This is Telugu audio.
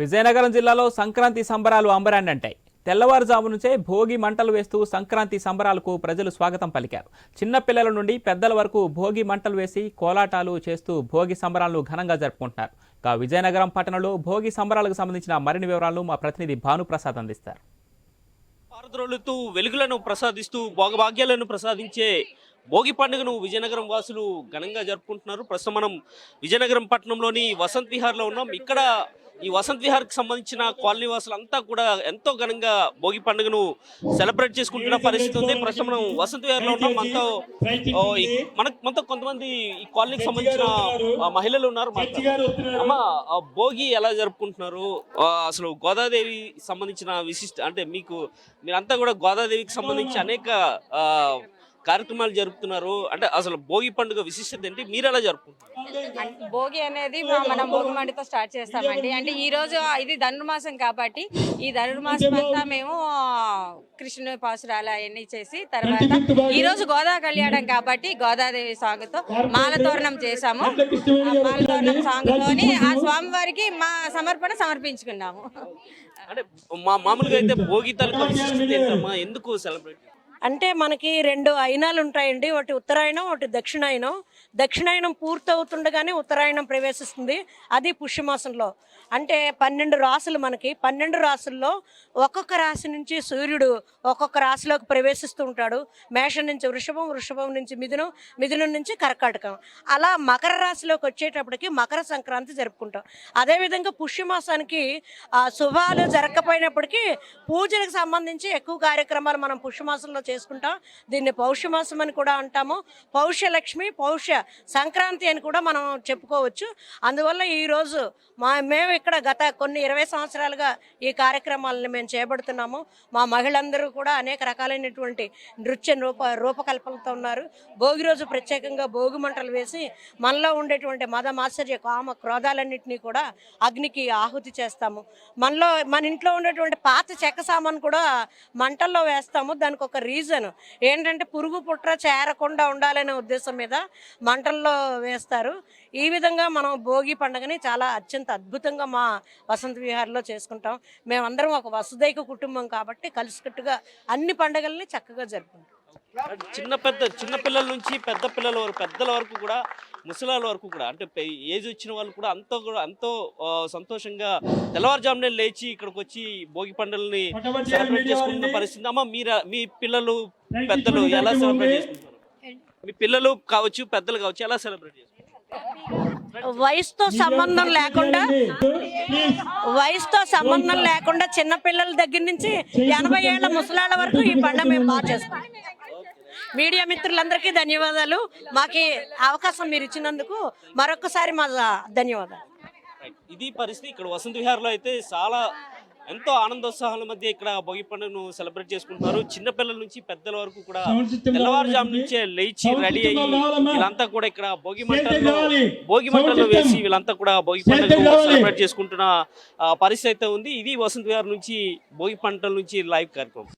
విజయనగరం జిల్లాలో సంక్రాంతి సంబరాలు అంబరాన్నంటాయి. తెల్లవారుజాము నుంచే భోగి మంటలు వేస్తూ సంక్రాంతి సంబరాలకు ప్రజలు స్వాగతం పలికారు. చిన్న పిల్లల నుండి పెద్దల వరకు భోగి మంటలు వేసి కోలాటాలు చేస్తూ భోగి సంబరాలను ఘనంగా జరుపుకుంటున్నారు. ఇక విజయనగరం పట్టణంలో భోగి సంబరాలకు సంబంధించిన మరిన్ని వివరాలను మా ప్రతినిధి భానుప్రసాద్ అందిస్తారు. పారద్రోలుతూ వెలుగులను ప్రసాదిస్తూ భోగభాగ్యాలను ప్రసాదించే భోగి పండుగను విజయనగరం వాసులు ఘనంగా జరుపుకుంటున్నారు. ప్రస్తుతం మనం విజయనగరం పట్టణంలోని వసంత్ విహార్లో ఉన్నాం. ఇక్కడ ఈ వసంత్ విహార్కి సంబంధించిన కాలనీ వాసులు అంతా కూడా ఎంతో ఘనంగా భోగి పండుగను సెలబ్రేట్ చేసుకుంటున్న పరిస్థితి ఉంది. ప్రస్తుతం మనం వసంత్ విహార్లో ఉన్నాం. మనతో మన మనకు మనతో కొంతమంది ఈ కాలనీకి సంబంధించిన మహిళలు ఉన్నారు. అమ్మ ఆ, భోగి ఎలా జరుపుకుంటున్నారు? అసలు గోదాదేవి సంబంధించిన విశిష్ట అంటే మీకు మీరంతా కూడా గోదాదేవికి సంబంధించి అనేక ఆ, కార్యక్రమాలు జరుపుతున్నారు. అంటే అసలు భోగి పండుగ విశిష్టత ఏంటి? మీరు ఎలా జరుపుకుంటున్నారు అంటే భోగి అనేది మనం భోగి మంటతో స్టార్ట్ చేస్తామండి. అంటే ఈ రోజు ఇది ధనుర్మాసం కాబట్టి ఈ ధనుర్మాసం అంతా మేము కృష్ణుని పాసురాలు అవన్నీ చేసి తర్వాత ఈ రోజు గోదా కళ్యాణం కాబట్టి గోదాదేవి సాగుతో మాలతోరణం చేశాము. ఆ మాలతోరణం సాగుతోని ఆ స్వామివారికి మా సమర్పణ సమర్పించుకున్నాము. అంటే మా మామూలుగా అయితే భోగి తాలూకా ఎందుకు సెలబ్రేట్ అంటే మనకి రెండు అయినాలు ఉంటాయండి. ఒకటి ఉత్తరాయణం ఒకటి దక్షిణాయనం దక్షిణాయనం పూర్తవుతుండగానే ఉత్తరాయణం ప్రవేశిస్తుంది. అది పుష్యమాసంలో. అంటే పన్నెండు రాసులు మనకి. పన్నెండు రాసుల్లో ఒక్కొక్క రాశి నుంచి సూర్యుడు ఒక్కొక్క రాశిలోకి ప్రవేశిస్తూ ఉంటాడు. మేషం నుంచి వృషభం వృషభం నుంచి మిథునం మిథునం నుంచి కర్కాటకం. అలా మకర రాశిలోకి వచ్చేటప్పటికి మకర సంక్రాంతి జరుపుకుంటాం. అదేవిధంగా పుష్యమాసానికి ఆ, శుభాలు జరగకపోయినప్పటికీ పూజలకు సంబంధించి ఎక్కువ కార్యక్రమాలు మనం పుష్యమాసంలో చేసుకుంటాం. దీన్ని పౌష్యమాసం అని కూడా అంటాము. పౌష్యలక్ష్మి పౌష్య సంక్రాంతి అని కూడా మనం చెప్పుకోవచ్చు. అందువల్ల ఈరోజు మా మేము ఇక్కడ గత కొన్ని ఇరవై సంవత్సరాలుగా ఈ కార్యక్రమాలను మేము చేపడుతున్నాము. మా మహిళలందరూ కూడా అనేక రకాలైనటువంటి నృత్య రూప రూపకల్పనతో ఉన్నారు. భోగి రోజు ప్రత్యేకంగా భోగి మంటలు వేసి మనలో ఉండేటువంటి మద మాత్సర్య కామ క్రోధాలన్నింటినీ కూడా అగ్నికి ఆహుతి చేస్తాము. మనలో మన ఇంట్లో ఉండేటువంటి పాత చెక్క సామాన్ కూడా మంటల్లో వేస్తాము. దానికి ఒక రీజన్ ఏంటంటే పురుగు పుట్ర చేరకుండా ఉండాలనే ఉద్దేశం మీద మంటల్లో వేస్తారు. ఈ విధంగా మనం భోగి పండుగని చాలా అత్యంత అద్భుతంగా మా వసంత విహార్లో చేసుకుంటాం. మేమందరం ఒక వసుదైక కుటుంబం కాబట్టి కలిసికట్టుగా అన్ని పండుగల్ని చక్కగా జరుపుకుంటాం. చిన్న పెద్ద చిన్న పిల్లల నుంచి పెద్ద పిల్లల వరకు పెద్దల వరకు కూడా ముసలాల వరకు కూడా అంటే ఏజ్ వచ్చిన వాళ్ళు కూడా అంతో కూడా ఎంతో సంతోషంగా తెల్లవారుజామునే లేచి ఇక్కడికి వచ్చి భోగి పండుగల్ని సెలబ్రేట్ చేసుకుంటున్న పరిస్థితి. అమ్మ మీరు మీ పిల్లలు పెద్దలు ఎలా సెలబ్రేట్ చేసుకుంటారు మీ పిల్లలు కావచ్చు పెద్దలు కావచ్చు ఎలా సెలబ్రేట్ చేసుకుంటారు వయసుతో సంబంధం లేకుండా వయసుతో సంబంధం లేకుండా చిన్న పిల్లల దగ్గర నుంచి ఎనభై ఏళ్ళ ముసలాళ్ళ వరకు ఈ పండుగ మేము బాగా చేసుకుంటాం మీడియా మిత్రులందరికీ ధన్యవాదాలు. మాకు అవకాశం మీరు ఇచ్చినందుకు మరొకసారి మా ధన్యవాదాలు. ఇది పరిస్థితి ఇక్కడ వసంత విహార్లో అయితే చాలా ఎంతో ఆనందోత్సాహాల మధ్య ఇక్కడ భోగి పండుగను సెలబ్రేట్ చేసుకుంటున్నారు. చిన్న పిల్లల నుంచి పెద్దల వరకు కూడా తెల్లవారుజాము నుంచే లేచి రెడీ అయ్యి వీళ్ళంతా కూడా ఇక్కడ భోగి మంటల్లో భోగి మంటల్లో వేసి వీళ్ళంతా కూడా భోగి పండుగ సెలబ్రేట్ చేసుకుంటున్న ఆ, పరిస్థితి అయితే ఉంది. ఇది వసంత విహార్ నుంచి భోగి పంటల నుంచి లైవ్ కార్యక్రమం.